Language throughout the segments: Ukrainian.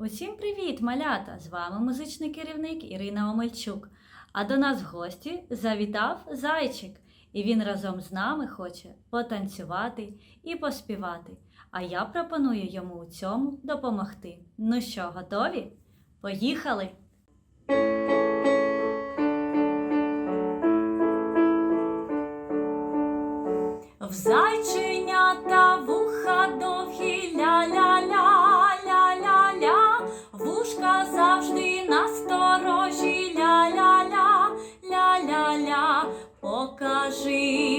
Усім привіт, малята! З вами музичний керівник Ірина Омельчук. А до нас в гості завітав зайчик, і він разом з нами хоче потанцювати і поспівати. А я пропоную йому у цьому допомогти. Ну що, готові? Поїхали! В зайченята вуха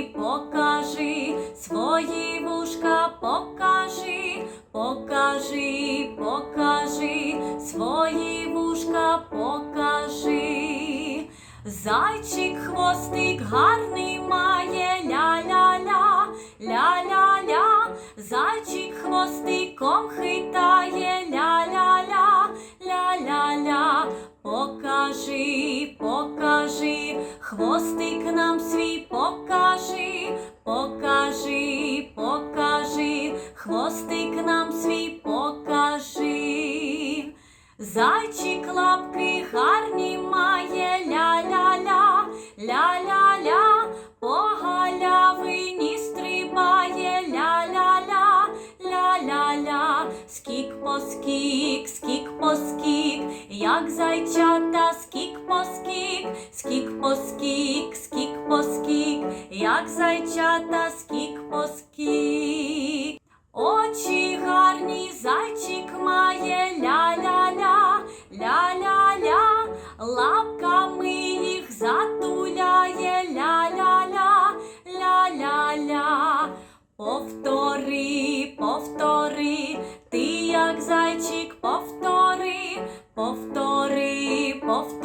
покажи, свої вушка покажи, покажи, покажи, свої вушка покажи. Зайчик хвостик гарний має ля-ля-ля, ля-ля-ля, зайчик хвостиком хитає ля-ля-ля, ля-ля-ля, покажи, покажи, хвостик хвостик нам свій покажи. Зайчик лапки гарні має ля-ля-ля, ля-ля-ля, по галявині стрибає ля-ля-ля, ля-ля-ля, скік по скік, скік по скік, як зайчата, скік по скік, скік по скік, скік по скік, як зайчата, скік по скік. так, зайчик, повтори, повтори, повтори.